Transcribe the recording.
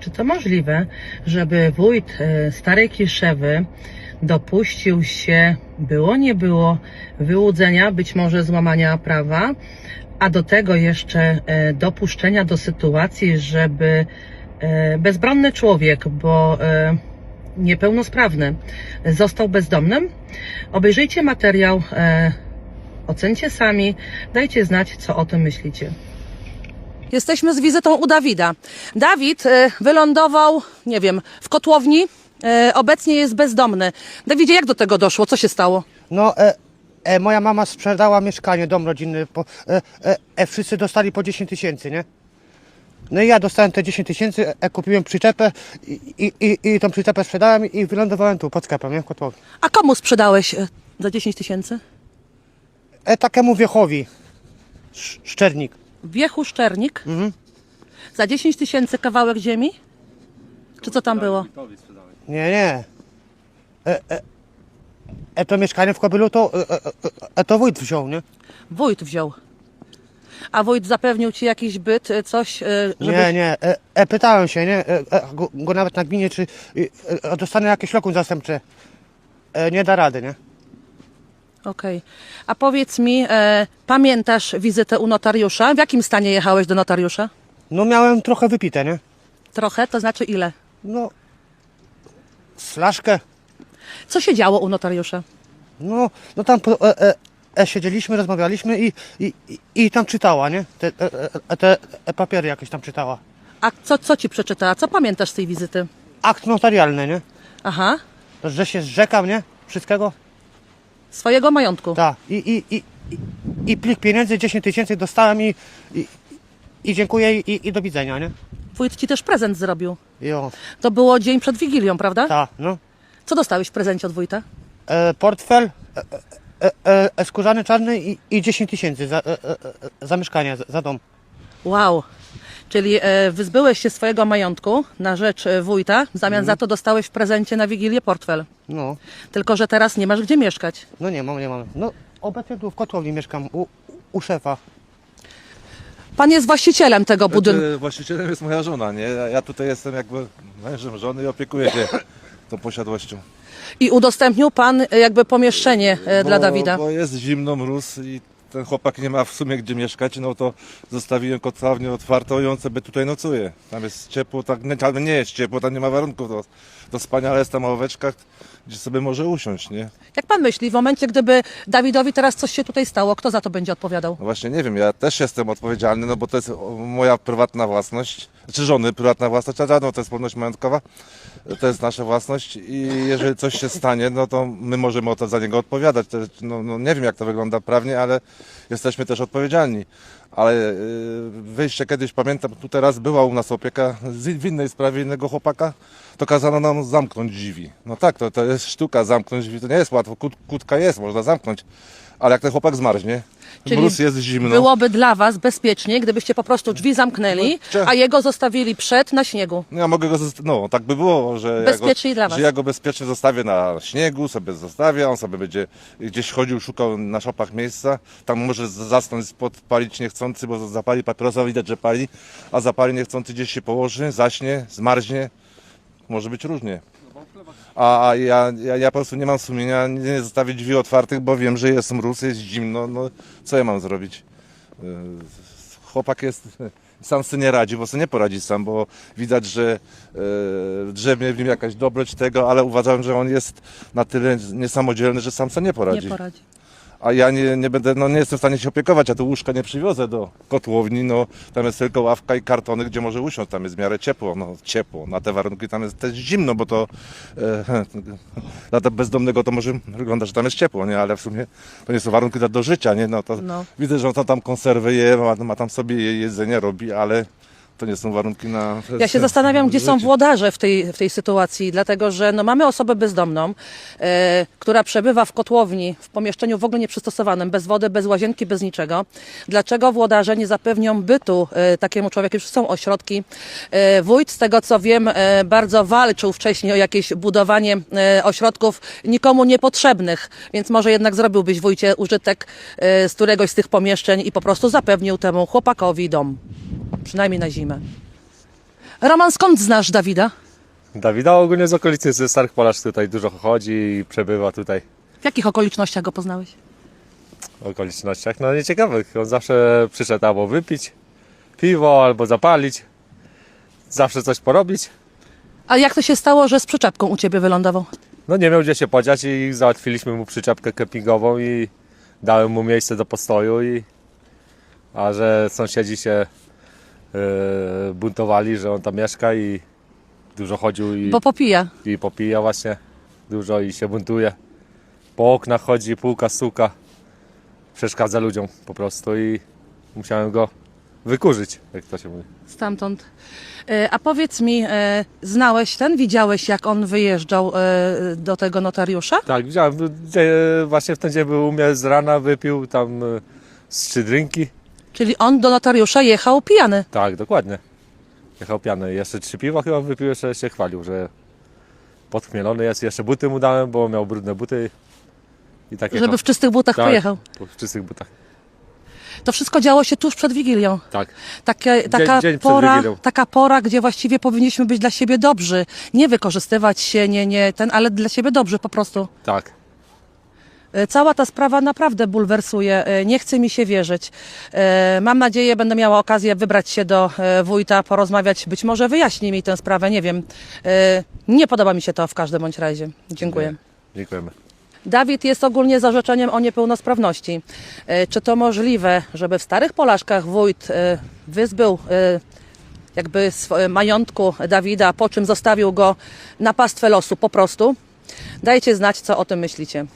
Czy to możliwe, żeby wójt e, Starej Kiszewy dopuścił się, było nie było, wyłudzenia, być może złamania prawa, a do tego jeszcze e, dopuszczenia do sytuacji, żeby e, bezbronny człowiek, bo niepełnosprawny, został bezdomnym? Obejrzyjcie materiał, ocencie sami, dajcie znać, co o tym myślicie. Jesteśmy z wizytą u Dawida. Dawid e, wylądował, nie wiem, w kotłowni. E, obecnie jest bezdomny. Dawidzie, jak do tego doszło? Co się stało? No, e, e, moja mama sprzedała mieszkanie, dom rodzinny. Po, e, e, e, wszyscy dostali po 10 tysięcy, nie? No i ja dostałem te 10 tysięcy, e, kupiłem przyczepę i, i, i, i tą przyczepę sprzedałem i wylądowałem tu pod sklepem, nie? W Kotłowie. A komu sprzedałeś e, za 10 tysięcy? E, takiemu wiechowi, Sz, szczernik. Wiechu Szczernik. Mhm. Za 10 tysięcy kawałek ziemi? Czy co tam było? Nie, nie. E, e, e, to mieszkanie w Kobylu to, e, e, e, to wójt wziął, nie? Wójt wziął. A wójt zapewnił ci jakiś byt, e, coś, e, żeby... Nie, nie. E, e, pytałem się, nie? E, e, go, go nawet na gminie, czy e, e, dostanę jakieś lokum zastępcze. E, nie da rady, nie? Okej. A powiedz mi, e, pamiętasz wizytę u notariusza? W jakim stanie jechałeś do notariusza? No miałem trochę wypite, nie? Trochę, to znaczy ile? No, flaszkę. Co się działo u notariusza? No, no tam po, e, e, e, siedzieliśmy, rozmawialiśmy i, i, i, i tam czytała, nie? Te, e, e, te e, papiery jakieś tam czytała. A co, co ci przeczytała? Co pamiętasz z tej wizyty? Akt notarialny, nie? Aha, Że się zrzekam, nie? Wszystkiego. Swojego majątku. Tak. I, i, i, i, i plik pieniędzy 10 tysięcy dostałem i, i, i dziękuję i, i do widzenia, nie? Wójt ci też prezent zrobił. Jo, To było dzień przed Wigilią, prawda? tak, no. Co dostałeś w prezencie od wójta? E, portfel, e, e, e, e, skórzany czarny i, i 10 tysięcy za, e, e, e, za mieszkanie, za, za dom. Wow. Czyli e, wyzbyłeś się swojego majątku na rzecz e, wójta, w zamian za to dostałeś w prezencie na Wigilię portfel. No. Tylko, że teraz nie masz gdzie mieszkać. No nie mam, nie mam. No obecnie tu w Kotłowni mieszkam u, u szefa. Pan jest właścicielem tego budynku. Znaczy, właścicielem jest moja żona, nie? Ja ja tutaj jestem jakby mężem żony i opiekuję się tą posiadłością. I udostępnił pan e, jakby pomieszczenie e, dla Bo- Dawida. Bo jest zimno, mróz i ten chłopak nie ma w sumie gdzie mieszkać, no to zostawiłem kotłownię otwartą i on sobie tutaj nocuje. Tam jest ciepło, tak nie, tam nie jest ciepło, tam nie ma warunków do, do spania, ale jest tam ławeczka, gdzie sobie może usiąść, nie? Jak pan myśli, w momencie, gdyby Dawidowi teraz coś się tutaj stało, kto za to będzie odpowiadał? No właśnie nie wiem, ja też jestem odpowiedzialny, no bo to jest o, moja prywatna własność, czy żony prywatna własność, a no to jest wolność majątkowa, to jest nasza własność i jeżeli coś się stanie, no to my możemy o to za niego odpowiadać. No, no nie wiem jak to wygląda prawnie, ale jesteśmy też odpowiedzialni. Ale yy, wyjście kiedyś, pamiętam, tu teraz była u nas opieka w innej sprawie innego chłopaka, to kazano nam zamknąć drzwi. No tak, to, to jest sztuka, zamknąć drzwi, to nie jest łatwo, Kut, kutka jest, można zamknąć, ale jak ten chłopak zmarznie, Czyli mróz jest zimno. Byłoby dla was bezpiecznie, gdybyście po prostu drzwi zamknęli, No, a jego zostawili przed na śniegu. No ja mogę go, zosta- no tak by było, że, ja dla go, was. że ja go bezpiecznie zostawię na śniegu, sobie zostawię, on sobie będzie gdzieś chodził, szukał na szopach miejsca, tam może z- zasnąć, podpalić niechcący, bo zapali papierosa, widać, że pali, a zapali niechcący gdzieś się położy, zaśnie, zmarznie, może być różnie. A, ja, ja, ja po prostu nie mam sumienia, nie zostawię drzwi otwartych, bo wiem, że jest mróz, jest zimno, no co ja mam zrobić? Yy, chłopak jest, sam sobie nie radzi, bo sobie nie poradzi sam, bo widać, że e, drzemie w nim jakaś dobroć tego, ale uważam, że on jest na tyle niesamodzielny, że sam sobie nie poradzi. Nie poradzi. A ja nie, nie będę, no nie jestem w stanie się opiekować, a tu łóżka nie przywiozę do kotłowni, no tam jest tylko ławka i kartony, gdzie może usiąść, tam jest w miarę ciepło, no ciepło, na te warunki tam jest też zimno, bo to e, dla tego bezdomnego to może wygląda, że tam jest ciepło, nie, ale w sumie to nie są warunki do, do życia, nie, no to No. widzę, że on tam, tam konserwy je, ma, ma tam sobie je- jedzenie robi, ale to nie są warunki na Ja się zastanawiam, gdzie są włodarze w tej, w tej sytuacji, dlatego że no, mamy osobę bezdomną, e, która przebywa w kotłowni, w pomieszczeniu w ogóle nieprzystosowanym, bez wody, bez łazienki, bez niczego. Dlaczego włodarze nie zapewnią bytu e, takiemu człowiekowi? Już są ośrodki. E, wójt, z tego co wiem, e, bardzo walczył wcześniej o jakieś budowanie e, ośrodków nikomu niepotrzebnych, więc może jednak zrobiłbyś wójcie użytek e, z któregoś z tych pomieszczeń i po prostu zapewnił temu chłopakowi dom. Przynajmniej na zimę. Roman, skąd znasz Dawida? Dawida ogólnie z okolicy, ze Starych Polasz tutaj dużo chodzi i przebywa tutaj W jakich okolicznościach go poznałeś? w okolicznościach. No nieciekawych. On zawsze przyszedł albo wypić piwo, albo zapalić. Zawsze coś porobić. A jak to się stało, że z przyczepką u ciebie wylądował? No nie miał gdzie się podziać i załatwiliśmy mu przyczepkę kempingową i dałem mu miejsce do postoju i a że sąsiedzi się buntowali, że on tam mieszka i dużo chodził i, Bo popija. i popija właśnie dużo i się buntuje. Po oknach chodzi, półka suka. Przeszkadza ludziom po prostu i musiałem go wykurzyć, jak to się mówi. Stamtąd. E, A powiedz mi, e, znałeś ten, widziałeś jak on wyjeżdżał e, do tego notariusza? Tak, widziałem, gdzie, właśnie w ten dzień był u mnie z rana, wypił tam e, z trzy drinki. Czyli on do notariusza jechał pijany. Tak, dokładnie. Jechał piany. Jeszcze trzy piwa chyba wypił, jeszcze się chwalił, że podchmielony jest. Jeszcze buty mu dałem, bo miał brudne buty. I tak jechał. Żeby w czystych butach tak, pojechał. W czystych butach. To wszystko działo się tuż przed Wigilią. Tak. Takie, taka, dzień przed pora, Wigilią. taka pora, gdzie właściwie powinniśmy być dla siebie dobrzy. Nie wykorzystywać się, nie, nie ten, ale dla siebie dobrzy po prostu. Tak. E, Cała ta sprawa naprawdę bulwersuje. E, Nie chce mi się wierzyć. E, Mam nadzieję, będę miała okazję wybrać się do wójta, porozmawiać. Być może wyjaśni mi tę sprawę, nie wiem. Nie podoba mi się to w każdym bądź razie. Dziękuję. Dziękujemy. Dawid jest ogólnie za życzeniem o niepełnosprawności. Czy to możliwe, żeby w Starych Polaszkach wójt wyzbył jakby majątku Dawida, po czym zostawił go na pastwę losu po prostu? Dajcie znać, co o tym myślicie.